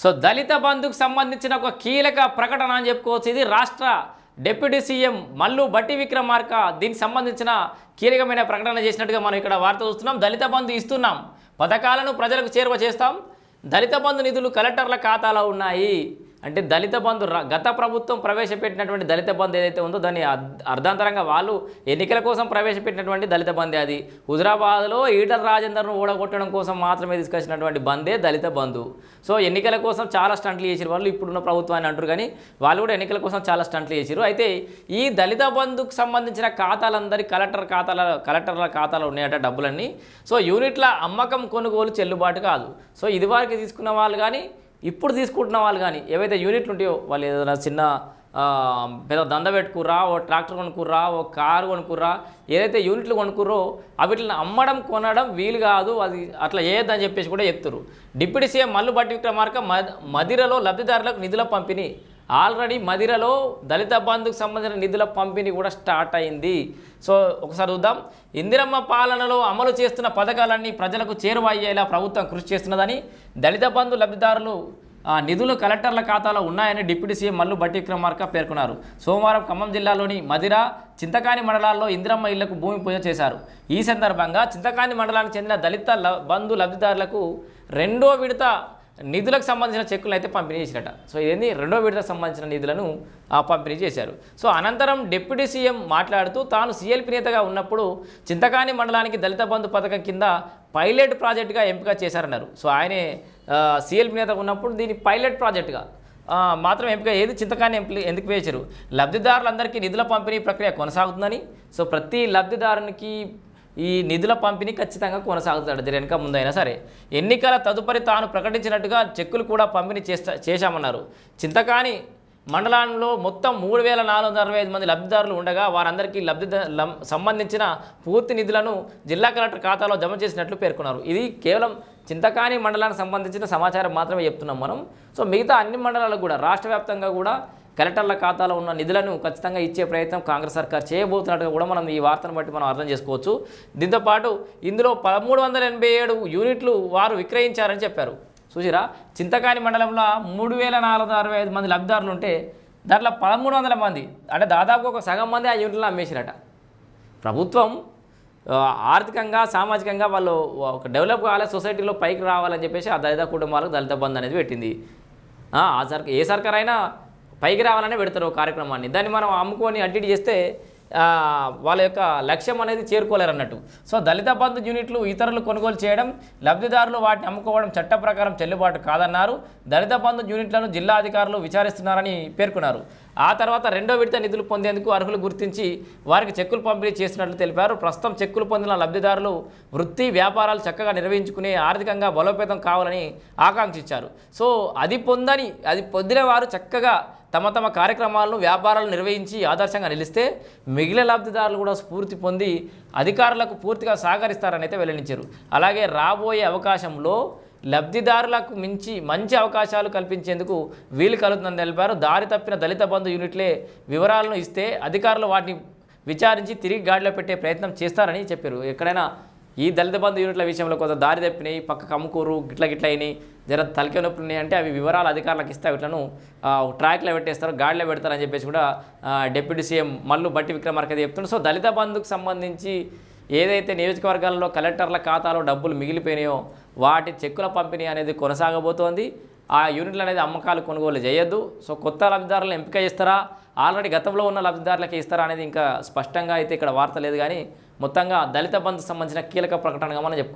So దళిత బంధుకు సంబంధించిన ఒక కీలక ప్రకటన అని చెప్పుకోవచ్చు. ఇది రాష్ట్ర డిప్యూటీ సీఎం మల్లు బట్టి విక్రమార్క దీనికి సంబంధించిన కీలకమైన ప్రకటన చేసినట్టుగా మనం ఇక్కడ వార్త చూస్తున్నాం. దళిత బంధు ఇస్తున్నాం. పథకాలను ప్రజలకు చేరువ చేస్తాం. దళిత బంధు నిధులు కలెక్టర్ల ఖాతాలో ఉన్నాయి. అంటే దళిత బంధు ర- గత ప్రభుత్వం ప్రవేశపెట్టినటువంటి దళిత బంధు ఏదైతే ఉందో దాన్ని అర్ధాంతరంగా వాళ్ళు ఎన్నికల కోసం ప్రవేశపెట్టినటువంటి దళిత బంధే అది. హుజరాబాద్లో ఈటల రాజేందర్ను ఓడగొట్టడం కోసం మాత్రమే తీసుకొచ్చినటువంటి బందే దళిత బంధు. సో ఎన్నికల కోసం చాలా స్టంట్లు చేసిన వాళ్ళు ఇప్పుడున్న ప్రభుత్వాన్ని అంటారు కానీ వాళ్ళు కూడా ఎన్నికల కోసం చాలా స్టంట్లు చేసారు. అయితే ఈ దళిత బంధుకు సంబంధించిన ఖాతాలందరి కలెక్టర్ ఖాతాల కలెక్టర్ల ఖాతాలో ఉన్నాయట డబ్బులన్నీ. సో యూనిట్ల అమ్మకం కొనుగోలు చెల్లుబాటు కాదు. సో ఇదివరకు తీసుకున్న వాళ్ళు కానీ ఇప్పుడు తీసుకుంటున్న వాళ్ళు కానీ ఏవైతే యూనిట్లు ఉంటాయో వాళ్ళు ఏదైనా చిన్న పెద్ద దంద పెట్టుకుర్రా ఓ ట్రాక్టర్ కొనుక్కుర్రా ఓ కారు కొనుక్కుర్రా ఏదైతే యూనిట్లు కొనుక్కుర్రో వీటిని అమ్మడం కొనడం వీలు కాదు. అది అట్లా చేయొద్దని చెప్పేసి కూడా చెప్తారు డిప్యూటీ సీఎం మల్లు బట్టి విక్రమార్క మదిరలో లబ్ధిదారులకు నిధుల పంపిణీ ఆల్రెడీ మదిరలో దళిత బంధుకు సంబంధించిన నిధుల పంపిణీ కూడా స్టార్ట్ అయింది. సో ఒకసారి చూద్దాం. ఇందిరమ్మ పాలనలో అమలు చేస్తున్న పథకాలన్నీ ప్రజలకు చేరువయ్యేలా ప్రభుత్వం కృషి చేస్తున్నదని దళిత బంధు లబ్ధిదారులు నిధులు కలెక్టర్ల ఖాతాలో ఉన్నాయని డిప్యూటీ సీఎం మల్లు బట్టి విక్రమార్క పేర్కొన్నారు. సోమవారం ఖమ్మం జిల్లాలోని మదిర చింతకాని మండలాల్లో ఇందిరమ్మ ఇళ్ళకు భూమి పూజ చేశారు. ఈ సందర్భంగా చింతకాని మండలానికి చెందిన దళిత ల- బంధు లబ్ధిదారులకు రెండో విడత నిధులకు సంబంధించిన చెక్కులను అయితే పంపిణీ చేసినట సో ఇదేంది? రెండో విడతకు సంబంధించిన నిధులను ఆ, పంపిణీ చేశారు. సో అనంతరం డిప్యూటీ సీఎం మాట్లాడుతూ తాను సీఎల్పీ నేతగా ఉన్నప్పుడు చింతకాని మండలానికి దళిత బంధు పథకం కింద పైలట్ ప్రాజెక్టుగా ఎంపిక చేశారన్నారు. సో ఆయనే సీఎల్పీ నేతగా ఉన్నప్పుడు దీన్ని పైలట్ ప్రాజెక్టుగా మాత్రం ఎంపిక ఏది? చింతకాని ఎంపి ఎందుకు వేశారు? లబ్ధిదారులందరికీ నిధుల పంపిణీ ప్రక్రియ కొనసాగుతుందని. సో ప్రతి లబ్ధిదారునికి ఈ నిధుల పంపిణీ ఖచ్చితంగా కొనసాగుతాడు. దీని వెనక ముందైనా సరే ఎన్నికల తదుపరి తాను ప్రకటించినట్టుగా చెక్కులు కూడా పంపిణీ చేస్తా చేశామన్నారు. చింతకాని మండలంలో మొత్తం మూడు వేల నాలుగు వందల అరవై ఐదు మంది లబ్ధిదారులు ఉండగా వారందరికీ లబ్ధి సంబంధించిన పూర్తి నిధులను జిల్లా కలెక్టర్ ఖాతాలో జమ చేసినట్లు పేర్కొన్నారు. ఇది కేవలం చింతకాని మండలానికి సంబంధించిన సమాచారం మాత్రమే చెప్తున్నాం మనం. సో మిగతా అన్ని మండలాలకు కూడా రాష్ట్ర వ్యాప్తంగా కూడా కలెక్టర్ల ఖాతాలో ఉన్న నిధులను ఖచ్చితంగా ఇచ్చే ప్రయత్నం కాంగ్రెస్ సర్కార్ చేయబోతున్నట్టుగా కూడా మనం ఈ వార్తను బట్టి మనం అర్థం చేసుకోవచ్చు. దీంతోపాటు ఇందులో పదమూడు వందల ఎనభై ఏడు యూనిట్లు వారు విక్రయించారని చెప్పారు. చూసిరా చింతకాని మండలంలో మూడు వేల నాలుగు అరవై ఐదు మంది లబ్ధిదారులు ఉంటే దాంట్లో పదమూడు వందల మంది అంటే దాదాపు ఒక సగం మంది ఆ యూనిట్లను అమ్మేసిరట. ప్రభుత్వం ఆర్థికంగా సామాజికంగా వాళ్ళు ఒక డెవలప్ కావాలి సొసైటీలో పైకి రావాలని చెప్పేసి ఆ దళిత కుటుంబాలకు దళిత బంధు అనేది పెట్టింది. ఆ ఆ సర్కార్ ఏ సర్కార్ అయినా పైకి రావాలనే పెడతారు కార్యక్రమాన్ని. దాన్ని మనం అమ్ముకొని అడ్డి చేస్తే వాళ్ళ యొక్క లక్ష్యం అనేది చేరుకోలేరు అన్నట్టు. సో దళిత బంధు యూనిట్లు ఇతరులు కొనుగోలు చేయడం లబ్ధిదారులు వాటిని అమ్ముకోవడం చట్ట ప్రకారం చెల్లుబాటు కాదన్నారు. దళిత బంధు యూనిట్లను జిల్లా అధికారులు విచారిస్తున్నారని పేర్కొన్నారు. ఆ తర్వాత రెండో విడత నిధులు పొందేందుకు అర్హులు గుర్తించి వారికి చెక్కులు పంపిణీ చేసినట్లు తెలిపారు. ప్రస్తుతం చెక్కులు పొందిన లబ్ధిదారులు వృత్తి వ్యాపారాలు చక్కగా నిర్వహించుకుని ఆర్థికంగా బలోపేతం కావాలని ఆకాంక్షించారు. సో అది పొందని అది పొందిన వారు చక్కగా తమ తమ కార్యక్రమాలను వ్యాపారాలు నిర్వహించి ఆదర్శంగా నిలిస్తే మిగిలిన లబ్ధిదారులు కూడా స్ఫూర్తి పొంది అధికారులకు పూర్తిగా సహకరిస్తారని అయితే వెల్లడించారు. అలాగే రాబోయే అవకాశంలో లబ్ధిదారులకు మించి మంచి అవకాశాలు కల్పించేందుకు వీలు కలుగుతుందని తెలిపారు. దారి తప్పిన దళిత బంధు యూనిట్లే వివరాలను ఇస్తే అధికారులు వాటిని విచారించి తిరిగి గాడిలో పెట్టే ప్రయత్నం చేస్తారని చెప్పారు. ఎక్కడైనా ఈ దళిత బంధు యూనిట్ల విషయంలో కొంత దారి తప్పినాయి పక్క కమ్ముకూరు గిట్ల గిట్ల అయినాయి జర తలకే నొప్పులు ఉన్నాయి అంటే అవి వివరాలు అధికారులకు ఇస్తే వీటిలను ట్రాక్లో పెట్టేస్తారు గాడిలో పెడతారని చెప్పేసి కూడా డిప్యూటీ సీఎం మల్లు బట్టి విక్రమార్క చెప్తున్నారు సో దళిత బంధుకు సంబంధించి ఏదైతే నియోజకవర్గాల్లో కలెక్టర్ల ఖాతాలో డబ్బులు మిగిలిపోయినాయో వాటి చెక్కుల పంపిణీ అనేది కొనసాగబోతోంది. ఆ యూనిట్లు అనేది అమ్మకాలు కొనుగోలు చేయొద్దు. సో కొత్త లబ్ధిదారులను ఎంపిక చేస్తారా? ఆల్రెడీ గతంలో ఉన్న లబ్ధిదారులకి ఇస్తారా అనేది ఇంకా స్పష్టంగా అయితే ఇక్కడ వార్త లేదు. కానీ మొత్తంగా దళిత బంధుకు సంబంధించిన కీలక ప్రకటనగా మనం చెప్పుకోవచ్చు.